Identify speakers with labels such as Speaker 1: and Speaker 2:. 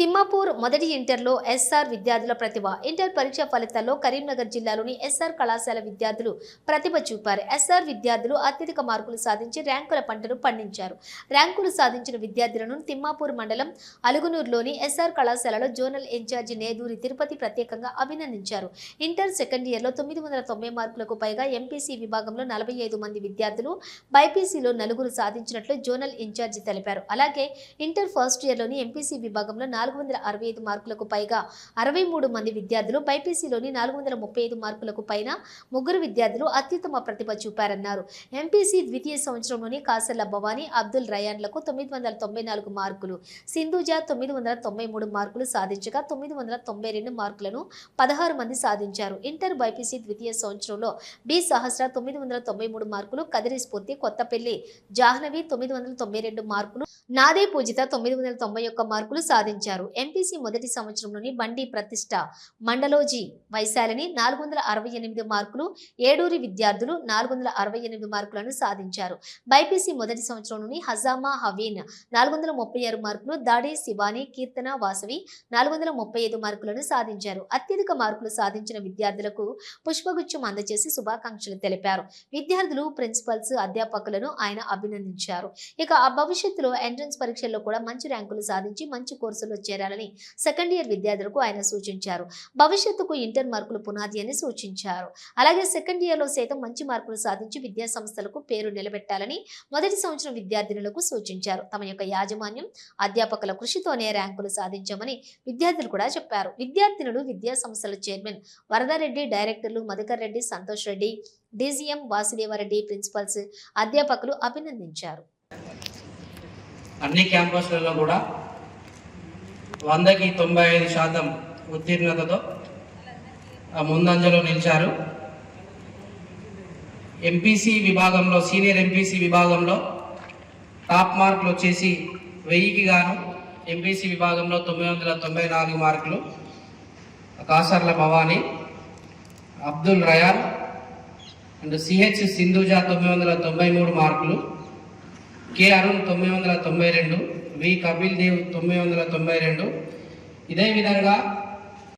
Speaker 1: తిమ్మాపూర్ మొదటి ఇంటర్లో ఎస్ఆర్ విద్యార్థుల ప్రతిభ. ఇంటర్ పరీక్ష ఫలితాల్లో కరీంనగర్ జిల్లాలోని ఎస్ఆర్ కళాశాల విద్యార్థులు ప్రతిభ చూపారు. ఎస్ఆర్ విద్యార్థులు అత్యధిక మార్కులు సాధించి ర్యాంకుల పంటను పండించారు. ర్యాంకులు సాధించిన విద్యార్థులను తిమ్మాపూర్ మండలం అలుగునూరులోని ఎస్ఆర్ కళాశాలలో జోనల్ ఇన్ఛార్జి నేదూరి తిరుపతి ప్రత్యేకంగా అభినందించారు. ఇంటర్ సెకండ్ ఇయర్లో తొమ్మిది వందల తొంభై మార్కులకు పైగా ఎంపీసీ విభాగంలో నలభై ఐదు మంది విద్యార్థులు బైపీసీలో నలుగురు సాధించినట్లు జోనల్ ఇన్ఛార్జి తెలిపారు. అలాగే ఇంటర్ ఫస్ట్ ఇయర్లోని ఎంపీసీ విభాగంలో నాలుగు వందల అరవై ఐదు మార్కులకు పైగా అరవై మూడు మంది విద్యార్థులు బైపీసీలోని నాలుగు వందల ముప్పై ఐదు మార్కులకు పైన ముగ్గురు విద్యార్థులు అత్యుత్తమ ప్రతిభ చూపారన్నారు. ఎంపీసీ ద్వితీయ సంవత్సరంలోని కాసర్ల భవానీ అబ్దుల్ రయాన్లకు తొమ్మిది వందల తొంభై నాలుగు మార్కులు సింధుజా తొమ్మిది వందల తొంభై మూడు మార్కులు సాధించగా తొమ్మిది వందల తొంభై రెండు మార్కులను పదహారు మంది సాధించారు. ఇంటర్ బైపీసీ ద్వితీయ సంవత్సరంలో బి సహస్ర తొమ్మిది వందల తొంభై మూడు మార్కులు కదిరి స్ఫూర్తి కొత్తపల్లి జాహ్నవి తొమ్మిది వందల తొంభై రెండు మార్కులు నాదే పూజిత తొమ్మిది వందల తొంభై ఒక్క మార్కులు సాధించారు. ఎంపీసీ మొదటి సంవత్సరంలోని బండి ప్రతిష్ట మండలోజీ వైశాలిని నాలుగు వందల అరవై ఎనిమిది మార్కులు ఏడూరి విద్యార్థులు నాలుగు వందల అరవై ఎనిమిది మార్కులను సాధించారు. బైపీసీ మొదటి సంవత్సరంలోని హజామా హవీన్ నాలుగు వందల ముప్పై ఆరు మార్కులు దాడి శివాని కీర్తన వాసవి నాలుగు వందల ముప్పై ఐదు మార్కులను సాధించారు. అత్యధిక మార్కులు సాధించిన విద్యార్థులకు పుష్పగుచ్చం అందజేసి శుభాకాంక్షలు తెలిపారు. విద్యార్థులు ప్రిన్సిపల్స్ అధ్యాపకులను ఆయన అభినందించారు. ఇక ఆ భవిష్యత్తులో ఎంట్రన్స్ పరీక్షల్లో కూడా మంచి ర్యాంకులు సాధించి మంచి కోర్సులు చేరాలని సెకండ్ ఇయర్ విద్యార్థులకు ఆయన సూచించారు. భవిష్యత్తుకు ఇంటర్ మార్కులు పునాది అని సూచించారు. అలాగే సెకండ్ ఇయర్లో సైతం మంచి మార్కులు సాధించి విద్యా సంస్థలకు పేరు నిలబెట్టాలని మొదటి సంవత్సరం విద్యార్థినులకు సూచించారు. తమ యొక్క యాజమాన్యం అధ్యాపకుల కృషితోనే ర్యాంకులు సాధించామని విద్యార్థులు కూడా చెప్పారు. విద్యార్థినులు విద్యా సంస్థల chairman Varadareddy directors Madhukar Reddy Santosh Reddy DGM Vasudevareddy principals అధ్యాపకులు అభినందించారు.
Speaker 2: అన్ని క్యాంపస్లలో కూడా వందకి తొంభై ఐదు శాతం ఉత్తీర్ణతతో ముందంజలో నిలిచారు. ఎంపీసీ విభాగంలో సీనియర్ ఎంపీసీ విభాగంలో టాప్ మార్కులు వచ్చేసి వెయ్యికి గాను ఎంపీసీ విభాగంలో తొమ్మిది వందల తొంభై నాలుగు మార్కులు. కాసర్ల భవానీ అబ్దుల్ రయాన్ అండ్ సిహెచ్ సింధుజా తొమ్మిది వందల తొంభై మూడు మార్కులు. కె అరుణ్ తొమ్మిది వందల తొంభై రెండు. వి కపిల్ దేవ్ తొమ్మిది వందల తొంభై రెండు ఇదే విధంగా